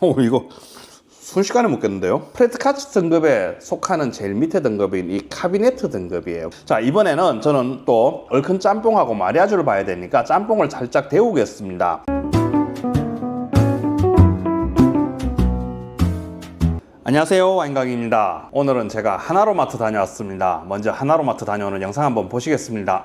어 이거 순식간에 먹겠는데요? 프레트카츠 등급에 속하는 제일 밑에 등급인 이 카비네트 등급이에요. 자 이번에는 저는 또 얼큰 짬뽕하고 마리아주를 봐야 되니까 짬뽕을 살짝 데우겠습니다. 안녕하세요 와인강입니다. 오늘은 제가 하나로마트 다녀왔습니다. 먼저 하나로마트 다녀오는 영상 한번 보시겠습니다.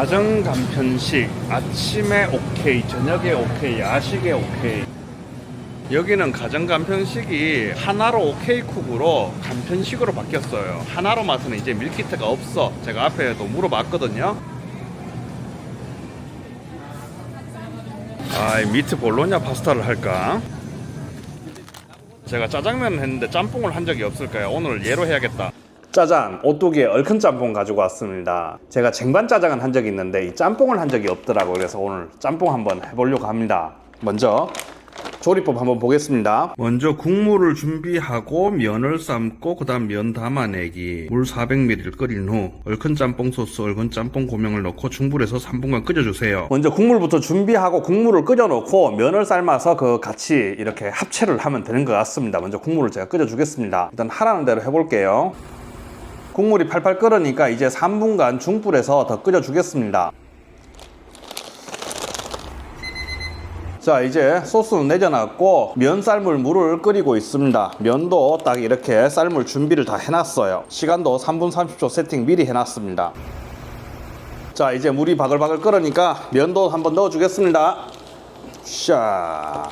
가정 간편식 아침에 오케이 저녁에 오케이 야식에 오케이. 여기는 가정 간편식이 하나로 오케이 쿡으로 간편식으로 바뀌었어요. 하나로 마트는 이제 밀키트가 없어. 제가 앞에도 물어봤거든요. 아 미트 볼로냐 파스타를 할까? 제가 짜장면을 했는데 짬뽕을 한 적이 없을까요? 오늘 얘로 해야겠다 짜장, 오뚜기에 얼큰 짬뽕 가지고 왔습니다. 제가 쟁반 짜장은 한 적이 있는데 이 짬뽕을 한 적이 없더라고요. 그래서 오늘 짬뽕 한번 해보려고 합니다. 먼저 조리법 한번 보겠습니다. 먼저 국물을 준비하고 면을 삶고 그다음 면 담아내기. 물 400ml를 끓인 후 얼큰 짬뽕 소스, 얼큰 짬뽕 고명을 넣고 중불에서 3분간 끓여주세요. 먼저 국물부터 준비하고 국물을 끓여놓고 면을 삶아서 그 같이 이렇게 합체를 하면 되는 것 같습니다. 먼저 국물을 제가 끓여주겠습니다. 일단 하라는 대로 해볼게요. 국물이 팔팔 끓으니까 이제 3분간 중불에서 더 끓여주겠습니다. 자 이제 소스는 내려놨고 면 삶을 물을 끓이고 있습니다. 면도 딱 이렇게 삶을 준비를 다 해놨어요. 시간도 3분 30초 세팅 미리 해놨습니다. 자 이제 물이 바글바글 끓으니까 면도 한번 넣어주겠습니다. 샤.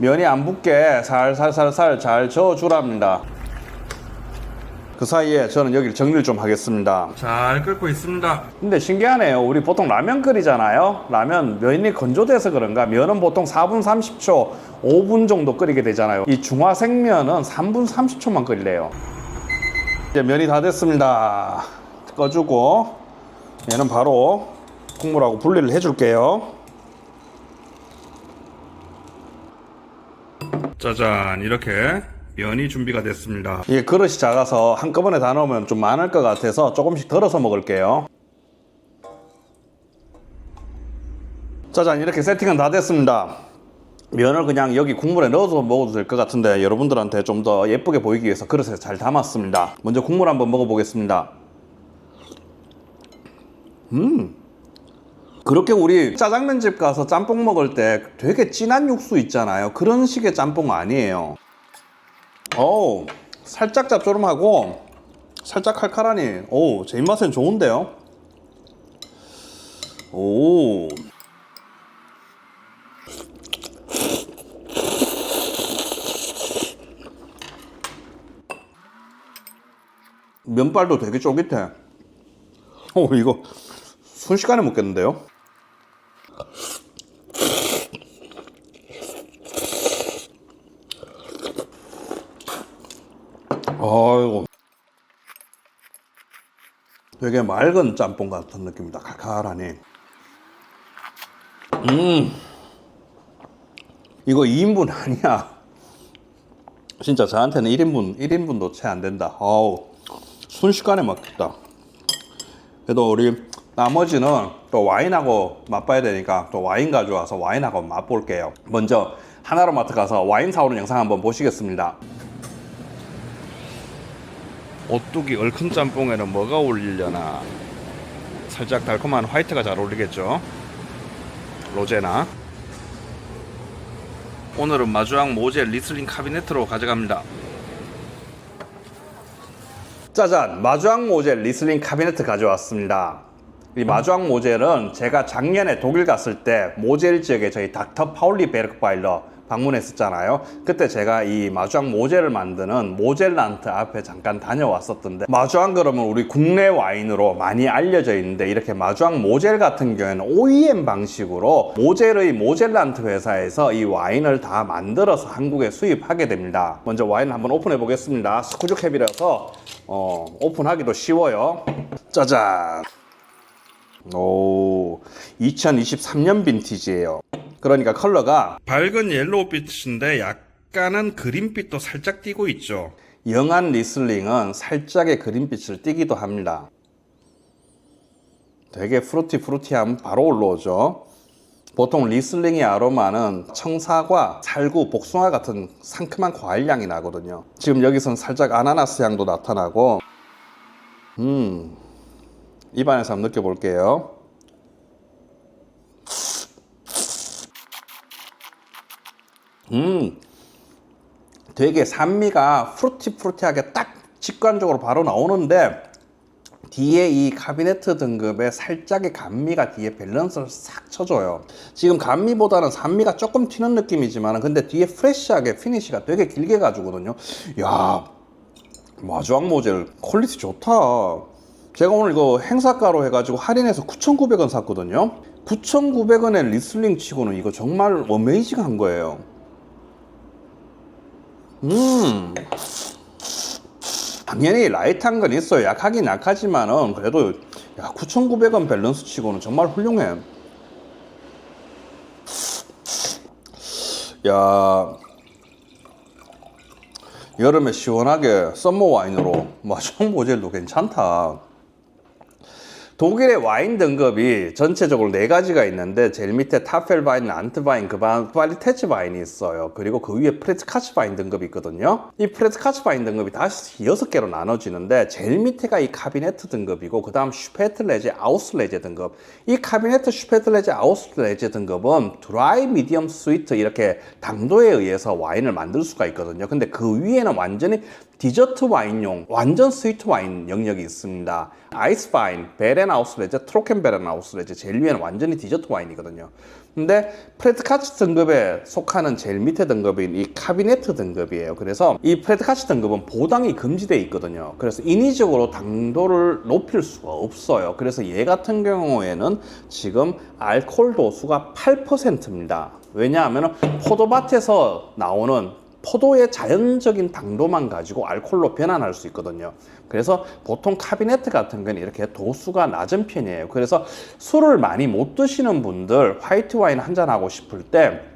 면이 안 붙게 살살살살 잘 저어주랍니다 그 사이에 저는 여기를 정리를 좀 하겠습니다. 잘 끓고 있습니다. 근데 신기하네요. 우리 보통 라면 끓이잖아요. 라면 면이 건조돼서 그런가 면은 보통 4분 30초, 5분 정도 끓이게 되잖아요. 이 중화생면은 3분 30초만 끓이래요. 이제 면이 다 됐습니다. 꺼주고 얘는 바로 국물하고 분리를 해줄게요. 짜잔 이렇게 면이 준비가 됐습니다. 이게 그릇이 작아서 한꺼번에 다 넣으면 좀 많을 것 같아서 조금씩 덜어서 먹을게요. 짜잔 이렇게 세팅은 다 됐습니다. 면을 그냥 여기 국물에 넣어서 먹어도 될 것 같은데 여러분들한테 좀 더 예쁘게 보이기 위해서 그릇에 잘 담았습니다. 먼저 국물 한번 먹어보겠습니다. 음. 그렇게 우리 짜장면 집 가서 짬뽕 먹을 때 되게 진한 육수 있잖아요. 그런 식의 짬뽕 아니에요. 어우, 살짝 짭조름하고 살짝 칼칼하니, 오, 제 입맛엔 좋은데요? 오. 면발도 되게 쫄깃해. 오, 이거 순식간에 먹겠는데요? 아이고. 되게 맑은 짬뽕 같은 느낌이다. 칼칼하니. 음. 이거 2인분 아니야. 진짜 저한테는 1인분, 1인분도 채 안 된다. 어우. 순식간에 먹겠다. 그래도 우리 나머지는 또 와인하고 맛봐야 되니까 또 와인 가져와서 와인하고 맛볼게요. 먼저 하나로마트 가서 와인 사오는 영상 한번 보시겠습니다. 오뚜기 얼큰 짬뽕에는 뭐가 어울리려나? 살짝 달콤한 화이트가 잘 어울리겠죠? 로제나. 오늘은 마주앙 모젤 리슬링 카비네트로 가져갑니다. 짜잔! 마주앙 모젤 리슬링 카비네트 가져왔습니다. 이 마주앙 모젤은 제가 작년에 독일 갔을 때 모젤 지역에 저희 닥터 파울리 베르크바일러 방문했었잖아요. 그때 제가 이 마주앙 모젤을 만드는 모젤란트 앞에 잠깐 다녀왔었던데 마주앙 그러면 우리 국내 와인으로 많이 알려져 있는데 이렇게 마주앙 모젤 같은 경우에는 OEM 방식으로 모젤의 모젤란트 회사에서 이 와인을 다 만들어서 한국에 수입하게 됩니다. 먼저 와인 을 한번 오픈해 보겠습니다. 스쿠즈 캡이라서 어, 오픈하기도 쉬워요. 짜잔. 오, 2023년 빈티지예요. 그러니까 컬러가 밝은 옐로우빛인데 약간은 그린빛도 살짝 띄고 있죠. 영한 리슬링은 살짝의 그린빛을 띄기도 합니다. 되게 프루티 프루티함 바로 올라오죠. 보통 리슬링의 아로마는 청사과, 살구, 복숭아 같은 상큼한 과일 향이 나거든요. 지금 여기서는 살짝 아나나스 향도 나타나고, 음, 입안에서 한번 느껴볼게요. 음, 되게 산미가 프루티 프루티하게 딱 직관적으로 바로 나오는데 뒤에 이 카비네트 등급의 살짝의 감미가 뒤에 밸런스를 싹 쳐줘요. 지금 감미보다는 산미가 조금 튀는 느낌이지만 근데 뒤에 프레쉬하게 피니시가 되게 길게 가지거든요. 야 마주왕 모젤 퀄리티 좋다. 제가 오늘 이거 행사가로 해가지고 할인해서 9,900원 샀거든요. 9,900원에 리슬링 치고는 이거 정말 어메이징한 거예요. 음. 당연히 라이트한 건 있어요. 약하긴 약하지만은 그래도 야 9,900원 밸런스 치고는 정말 훌륭해. 야 여름에 시원하게 썸머 와인으로 마숑 모젤도 괜찮다. 독일의 와인 등급이 전체적으로 네 가지가 있는데 제일 밑에 타펠바인, 안트바인, 그반 퀄리테츠 바인이 있어요. 그리고 그 위에 프레츠카츠 바인 등급이 있거든요. 이 프레츠카츠 바인 등급이 다시 여섯 개로 나눠지는데 제일 밑에가 이 카비네트 등급이고 그 다음 슈페틀레제, 아우슬레제 등급. 이 카비네트, 슈페틀레제, 아우슬레제 등급은 드라이, 미디엄, 스위트 이렇게 당도에 의해서 와인을 만들 수가 있거든요. 근데 그 위에는 완전히 디저트 와인용 완전 스위트 와인 영역이 있습니다. 아이스 와인, 베렌하우스레제, 트로켄베렌하우스레제 제일 위에는 완전히 디저트 와인이거든요. 근데 프레드카츠 등급에 속하는 제일 밑에 등급인 이 카비네트 등급이에요. 그래서 이 프레드카츠 등급은 보당이 금지되어 있거든요. 그래서 인위적으로 당도를 높일 수가 없어요. 그래서 얘 같은 경우에는 지금 알코올 도수가 8%입니다. 왜냐하면 포도밭에서 나오는 포도의 자연적인 당도만 가지고 알코올로 변환할 수 있거든요. 그래서 보통 카비네트 같은 건 이렇게 도수가 낮은 편이에요. 그래서 술을 많이 못 드시는 분들 화이트 와인 한잔 하고 싶을 때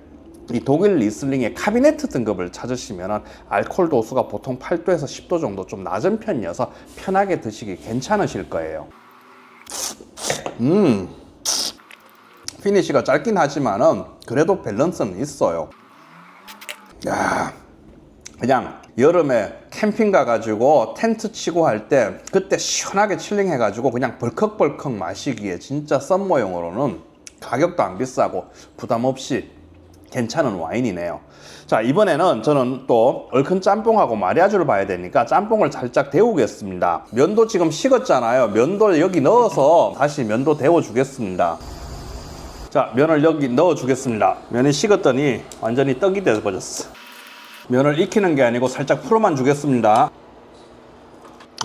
이 독일 리슬링의 카비네트 등급을 찾으시면 알코올 도수가 보통 8도에서 10도 정도 좀 낮은 편이어서 편하게 드시기 괜찮으실 거예요. 음, 피니시가 짧긴 하지만은 그래도 밸런스는 있어요. 야, 그냥 여름에 캠핑 가가지고 텐트 치고 할 때 그때 시원하게 칠링 해가지고 그냥 벌컥벌컥 마시기에 진짜 썸머용으로는 가격도 안 비싸고 부담 없이 괜찮은 와인이네요. 자, 이번에는 저는 또 얼큰 짬뽕하고 마리아주를 봐야 되니까 짬뽕을 살짝 데우겠습니다. 면도 지금 식었잖아요. 면도 여기 넣어서 다시 면도 데워주겠습니다. 자, 면을 여기 넣어주겠습니다. 면이 식었더니 완전히 떡이 되어버렸어. 면을 익히는 게 아니고 살짝 풀어만 주겠습니다.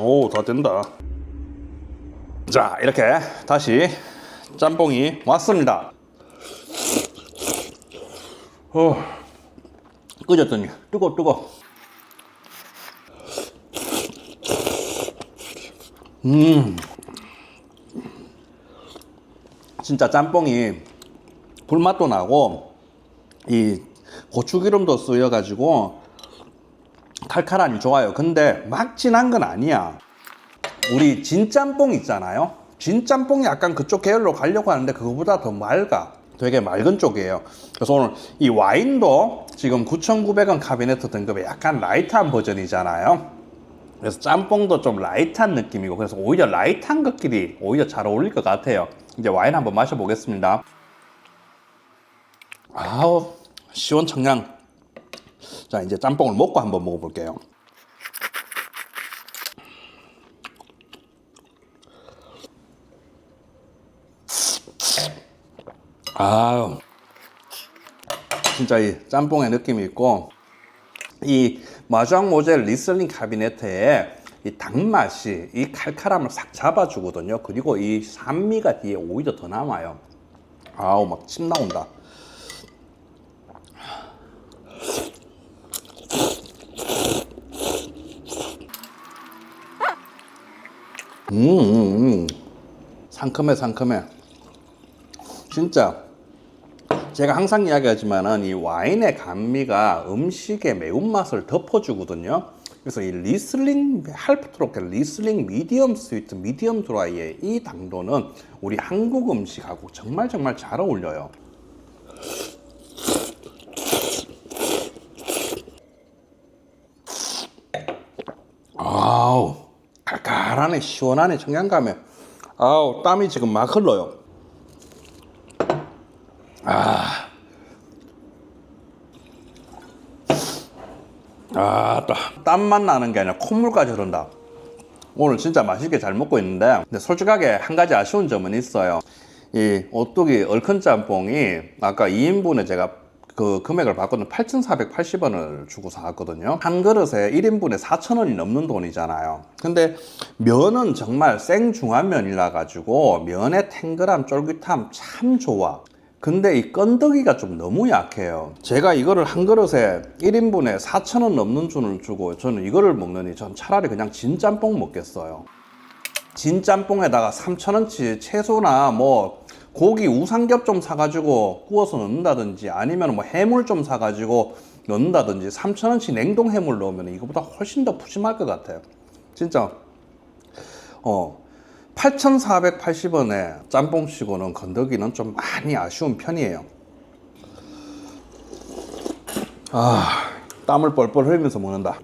오, 다 된다. 자, 이렇게 다시 짬뽕이 왔습니다. 어, 끓였더니 뜨거 뜨거. 음, 진짜 짬뽕이 불맛도 나고 이 고추기름도 쓰여가지고 칼칼하니 좋아요. 근데 막 진한 건 아니야. 우리 진짬뽕 있잖아요. 진짬뽕이 약간 그쪽 계열로 가려고 하는데 그거보다 더 맑아. 되게 맑은 쪽이에요. 그래서 오늘 이 와인도 지금 9,900원 카비네트 등급의 약간 라이트한 버전이잖아요. 그래서 짬뽕도 좀 라이트한 느낌이고 그래서 오히려 라이트한 것끼리 오히려 잘 어울릴 것 같아요. 이제 와인 한번 마셔보겠습니다. 아우 시원청량. 자 이제 짬뽕을 먹고 한번 먹어볼게요. 아유 진짜 이 짬뽕의 느낌이 있고 이 마주앙 모젤 리슬링 카비네트에 이 단맛이 이 칼칼함을 싹 잡아주거든요. 그리고 이 산미가 뒤에 오히려 더 남아요. 아우 막 침 나온다. 음, 음, 음. 상큼해 상큼해. 진짜 제가 항상 이야기하지만은 이 와인의 감미가 음식의 매운맛을 덮어주거든요. 그래서 이 리슬링 할프트로켓 리슬링 미디엄 스위트 미디엄 드라이의 이 당도는 우리 한국 음식하고 정말 정말 잘 어울려요. 아우 칼칼하네 시원하네 청량감에 아우 땀이 지금 막 흘러요. 아, 또 땀만 나는 게 아니라 콧물까지 흐른다. 오늘 진짜 맛있게 잘 먹고 있는데, 근데 솔직하게 한 가지 아쉬운 점은 있어요. 이 오뚜기 얼큰 짬뽕이 아까 2인분에 제가 그 금액을 받거든 8,480원을 주고 사왔거든요. 한 그릇에 1인분에 4,000원이 넘는 돈이잖아요. 근데 면은 정말 생중화면이라 가지고 면의 탱글함, 쫄깃함 참 좋아. 근데 이 건더기가 좀 너무 약해요. 제가 이거를 한 그릇에 1인분에 4,000원 넘는 돈을 주고 저는 이거를 먹느니 전 차라리 그냥 진 짬뽕 먹겠어요. 진 짬뽕에다가 3,000원치 채소나 뭐 고기 우삼겹 좀 사가지고 구워서 넣는다든지 아니면 뭐 해물 좀 사가지고 넣는다든지 3,000원치 냉동 해물 넣으면 이거보다 훨씬 더 푸짐할 것 같아요. 진짜 어 8,480원에 짬뽕치고는 건더기는 좀 많이 아쉬운 편이에요. 아, 땀을 뻘뻘 흘리면서 먹는다.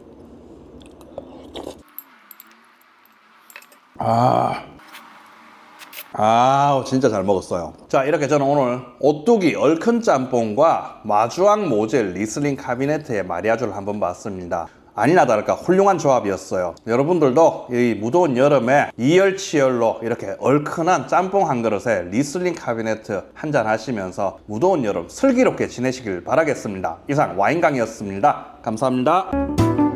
아, 아, 진짜 잘 먹었어요. 자, 이렇게 저는 오늘 오뚜기 얼큰 짬뽕과 마주왕 모젤 리슬링 카비네트의 마리아주를 한번 봤습니다. 아니나 다를까 훌륭한 조합이었어요. 여러분들도 이 무더운 여름에 이열치열로 이렇게 얼큰한 짬뽕 한 그릇에 리슬링 카비네트 한잔 하시면서 무더운 여름 슬기롭게 지내시길 바라겠습니다. 이상 와인강이었습니다. 감사합니다.